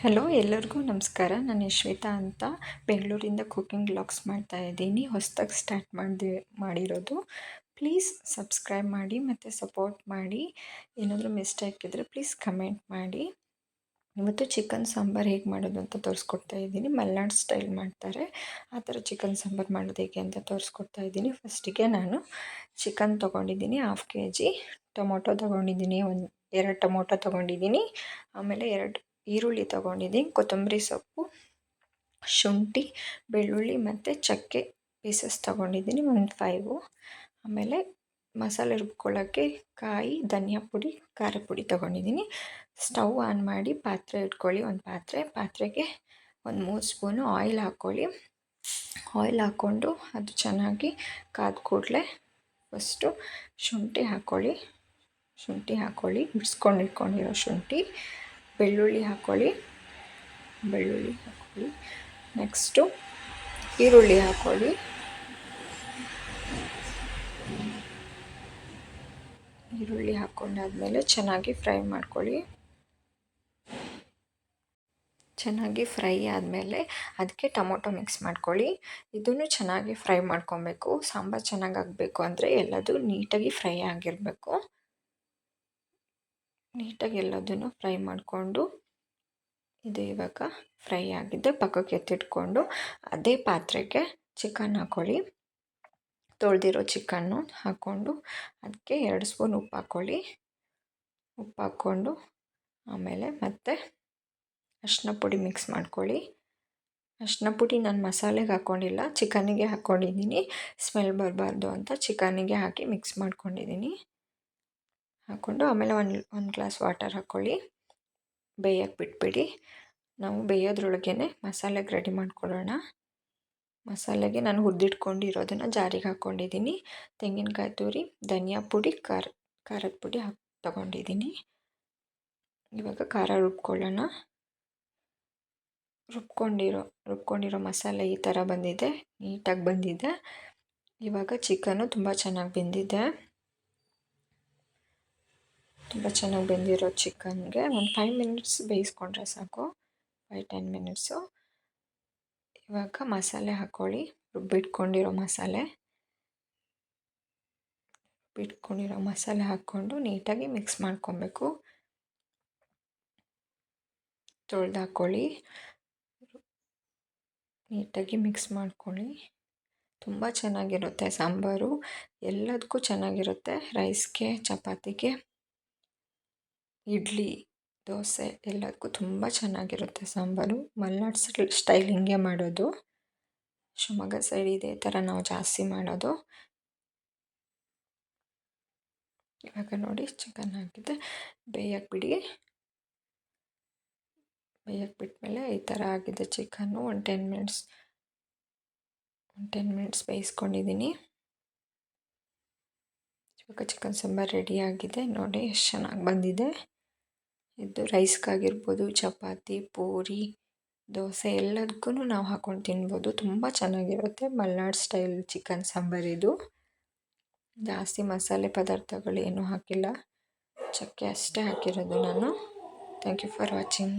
Hello, ಎಲ್ಲರಿಗೂ ನಮಸ್ಕಾರ. ನಾನು ಯಶ್ವಿತಾ ಅಂತ ಬೆಂಗಳೂರಿಂದ ಕುಕಿಂಗ್ ವ್ಲಾಗ್ಸ್ ಮಾಡ್ತಾ ಇದ್ದೀನಿ. ಹೊಸ್ದಾಗಿ ಸ್ಟಾರ್ಟ್ ಮಾಡಿದೆ, ಮಾಡಿರೋದು. ಪ್ಲೀಸ್ ಸಬ್ಸ್ಕ್ರೈಬ್ ಮಾಡಿ ಮತ್ತು ಸಪೋರ್ಟ್ ಮಾಡಿ. ಏನಾದರೂ ಮಿಸ್ಟೇಕ್ ಇದ್ದರೆ ಪ್ಲೀಸ್ ಕಮೆಂಟ್ ಮಾಡಿ. ಇವತ್ತು ಚಿಕನ್ ಸಾಂಬಾರು ಹೇಗೆ ಮಾಡೋದು ಅಂತ ತೋರಿಸ್ಕೊಡ್ತಾ ಇದ್ದೀನಿ. ಮಲ್ನಾಡ್ ಸ್ಟೈಲ್ ಮಾಡ್ತಾರೆ. ಆ ಥರ ಚಿಕನ್ ಸಾಂಬಾರು ಮಾಡೋದು ಹೇಗೆ ಅಂತ ತೋರಿಸ್ಕೊಡ್ತಾ ಇದ್ದೀನಿ. ಫಸ್ಟಿಗೆ ನಾನು ಚಿಕನ್ ತೊಗೊಂಡಿದ್ದೀನಿ ಹಾಫ್ ಕೆ ಜಿ ಟೊಮೊಟೊ ತೊಗೊಂಡಿದ್ದೀನಿ, ಒಂದು, ಎರಡು ಟೊಮೊಟೊ ತೊಗೊಂಡಿದ್ದೀನಿ. ಆಮೇಲೆ ಎರಡು ಈರುಳ್ಳಿ ತೊಗೊಂಡಿದ್ದೀನಿ, ಕೊತ್ತಂಬರಿ ಸೊಪ್ಪು, ಶುಂಠಿ, ಬೆಳ್ಳುಳ್ಳಿ ಮತ್ತು ಚಕ್ಕೆ ಪೀಸಸ್ ತೊಗೊಂಡಿದ್ದೀನಿ, ಒಂದು ಫೈವು ಆಮೇಲೆ ಮಸಾಲೆ ರುಬ್ಕೊಳ್ಳೋಕ್ಕೆ ಕಾಯಿ, ಧನಿಯಾ ಪುಡಿ, ಖಾರ ಪುಡಿ ತೊಗೊಂಡಿದ್ದೀನಿ. ಸ್ಟವ್ ಆನ್ ಮಾಡಿ ಪಾತ್ರೆ ಇಟ್ಕೊಳ್ಳಿ, ಒಂದು ಪಾತ್ರೆ. ಪಾತ್ರೆಗೆ ಒಂದು ಮೂರು ಸ್ಪೂನು ಆಯಿಲ್ ಹಾಕ್ಕೊಳ್ಳಿ. ಆಯಿಲ್ ಹಾಕ್ಕೊಂಡು ಅದು ಚೆನ್ನಾಗಿ ಕಾದ ಕೂಡಲೇ ಫಸ್ಟು ಶುಂಠಿ ಹಾಕ್ಕೊಳ್ಳಿ. ಶುಂಠಿ ಹಾಕ್ಕೊಳ್ಳಿ, ಬಿಡಿಸ್ಕೊಂಡು ಇಟ್ಕೊಂಡಿರೋ ಶುಂಠಿ. ಬೆಳ್ಳುಳ್ಳಿ ಹಾಕ್ಕೊಳ್ಳಿ ಬೆಳ್ಳುಳ್ಳಿ ಹಾಕ್ಕೊಳ್ಳಿ ನೆಕ್ಸ್ಟು ಈರುಳ್ಳಿ ಹಾಕ್ಕೊಳ್ಳಿ ಈರುಳ್ಳಿ ಹಾಕ್ಕೊಂಡಾದ್ಮೇಲೆ ಚೆನ್ನಾಗಿ ಫ್ರೈ ಮಾಡ್ಕೊಳ್ಳಿ. ಚೆನ್ನಾಗಿ ಫ್ರೈ ಆದಮೇಲೆ ಅದಕ್ಕೆ ಟೊಮೊಟೊ ಮಿಕ್ಸ್ ಮಾಡ್ಕೊಳ್ಳಿ. ಇದನ್ನು ಚೆನ್ನಾಗಿ ಫ್ರೈ ಮಾಡ್ಕೊಬೇಕು. ಸಾಂಬಾರು ಚೆನ್ನಾಗಿ ಆಗಬೇಕು ಅಂದರೆ ಎಲ್ಲದೂ ನೀಟಾಗಿ ಫ್ರೈ ಆಗಿರಬೇಕು. ನೀಟಾಗಿ ಎಲ್ಲದನ್ನು ಫ್ರೈ ಮಾಡಿಕೊಂಡು, ಇದು ಇವಾಗ ಫ್ರೈ ಆಗಿದೆ. ಪಕ್ಕಕ್ಕೆ ಎತ್ತಿಟ್ಕೊಂಡು ಅದೇ ಪಾತ್ರೆಗೆ ಚಿಕನ್ ಹಾಕ್ಕೊಳ್ಳಿ ತೊಳೆದಿರೋ ಚಿಕನ್ನು ಹಾಕ್ಕೊಂಡು ಅದಕ್ಕೆ ಎರಡು ಸ್ಪೂನ್ ಉಪ್ಪು ಹಾಕ್ಕೊಳ್ಳಿ ಉಪ್ಪು ಹಾಕ್ಕೊಂಡು ಆಮೇಲೆ ಮತ್ತೆ ಅರಿಶಿನ ಪುಡಿ ಮಿಕ್ಸ್ ಮಾಡ್ಕೊಳ್ಳಿ. ಅರಿಶಿನ ಪುಡಿ ನಾನು ಮಸಾಲೆಗೆ ಹಾಕ್ಕೊಂಡಿಲ್ಲ ಚಿಕನಿಗೆ ಹಾಕ್ಕೊಂಡಿದ್ದೀನಿ ಸ್ಮೆಲ್ ಬರಬಾರ್ದು ಅಂತ ಚಿಕನಿಗೆ ಹಾಕಿ ಮಿಕ್ಸ್ ಮಾಡ್ಕೊಂಡಿದ್ದೀನಿ. ಹಾಕ್ಕೊಂಡು ಆಮೇಲೆ ಒಂದು ಒಂದು ಗ್ಲಾಸ್ ವಾಟರ್ ಹಾಕ್ಕೊಳ್ಳಿ ಬೇಯಕ್ಕೆ ಬಿಟ್ಬಿಡಿ. ನಾವು ಬೇಯೋದ್ರೊಳಗೇ ಮಸಾಲೆಗೆ ರೆಡಿ ಮಾಡ್ಕೊಳ್ಳೋಣ ಮಸಾಲೆಗೆ ನಾನು ಹುರಿದಿಟ್ಕೊಂಡಿರೋದನ್ನು ಜಾರಿಗೆ ಹಾಕ್ಕೊಂಡಿದ್ದೀನಿ ತೆಂಗಿನಕಾಯಿ ತುರಿ, ಧನಿಯಾ ಪುಡಿ, ಖಾರ, ಖಾರದ ಪುಡಿ ಹಾಕಿ ತಗೊಂಡಿದ್ದೀನಿ ಇವಾಗ ಖಾರ ರುಬ್ಕೊಳ್ಳೋಣ. ರುಬ್ಕೊಂಡಿರೋ ರುಬ್ಕೊಂಡಿರೋ ಮಸಾಲೆ ಈ ಥರ ಬಂದಿದೆ, ನೀಟಾಗಿ ಬಂದಿದೆ. ಇವಾಗ ಚಿಕನ್ನು ತುಂಬ ಚೆನ್ನಾಗಿ ಬೆಂದಿದೆ. ತುಂಬ ಚೆನ್ನಾಗಿ ಬೆಂದಿರೋ ಚಿಕನ್ಗೆ ಒಂದು ಫೈವ್ ಮಿನಿಟ್ಸ್ ಬೇಯಿಸ್ಕೊಂಡ್ರೆ ಸಾಕು ಫೈವ್ ಟೆನ್ ಮಿನಿಟ್ಸು ಇವಾಗ ಮಸಾಲೆ ಹಾಕ್ಕೊಳ್ಳಿ ರುಬ್ಬಿಟ್ಕೊಂಡಿರೋ ಮಸಾಲೆ. ಬಿಟ್ಕೊಂಡಿರೋ ಮಸಾಲೆ ಹಾಕ್ಕೊಂಡು ನೀಟಾಗಿ ಮಿಕ್ಸ್ ಮಾಡ್ಕೊಬೇಕು. ತೊಳೆದು ಹಾಕ್ಕೊಳ್ಳಿ ನೀಟಾಗಿ ಮಿಕ್ಸ್ ಮಾಡ್ಕೊಳ್ಳಿ. ತುಂಬ ಚೆನ್ನಾಗಿರುತ್ತೆ ಸಾಂಬಾರು. ಎಲ್ಲದಕ್ಕೂ ಚೆನ್ನಾಗಿರುತ್ತೆ. ರೈಸ್ಗೆ ಚಪಾತಿಗೆ. ಇಡ್ಲಿ, ದೋಸೆ ಎಲ್ಲದಕ್ಕೂ ತುಂಬ ಚೆನ್ನಾಗಿರುತ್ತೆ ಸಾಂಬಾರು. ಮಲ್ನಾಡ್ ಸ್ಟೈಲ್ ಹಿಂಗೆ ಮಾಡೋದು. ಶಿವಮೊಗ್ಗ ಸೈಡ್ ಇದೇ ಥರ ನಾವು ಜಾಸ್ತಿ ಮಾಡೋದು. ಇವಾಗ ನೋಡಿ ಚಿಕನ್ ಹಾಕಿದ್ದೆ. ಬೇಯಕ್ಕೆ ಬಿಡಿ. ಬೇಯಕ್ಕೆ ಬಿಟ್ಮೇಲೆ ಈ ಥರ ಆಗಿದೆ ಚಿಕನ್ನು ಒಂದು ಟೆನ್ ಮಿನಿಟ್ಸ್ ಒಂದು ಟೆನ್ ಮಿನಿಟ್ಸ್ ಬೇಯಿಸ್ಕೊಂಡಿದ್ದೀನಿ. ಇವಾಗ ಚಿಕನ್ ಸಾಂಬಾರು ರೆಡಿಯಾಗಿದೆ ನೋಡಿ, ಎಷ್ಟು ಚೆನ್ನಾಗಿ ಬಂದಿದೆ. ಇದು ರೈಸ್ಗಾಗಿರ್ಬೋದು, ಚಪಾತಿ, ಪೂರಿ, ದೋಸೆ ಎಲ್ಲದಕ್ಕೂ ನಾವು ಹಾಕ್ಕೊಂಡು ತಿನ್ಬೋದು. ತುಂಬ ಚೆನ್ನಾಗಿರುತ್ತೆ ಮಲ್ನಾಡು ಸ್ಟೈಲ್ ಚಿಕನ್ ಸಾಂಬಾರು ಇದು. ಜಾಸ್ತಿ ಮಸಾಲೆ ಪದಾರ್ಥಗಳು ಏನೂ ಹಾಕಿಲ್ಲ. ಚಕ್ಕೆ ಅಷ್ಟೇ ಹಾಕಿರೋದು ನಾನು. Thank you for watching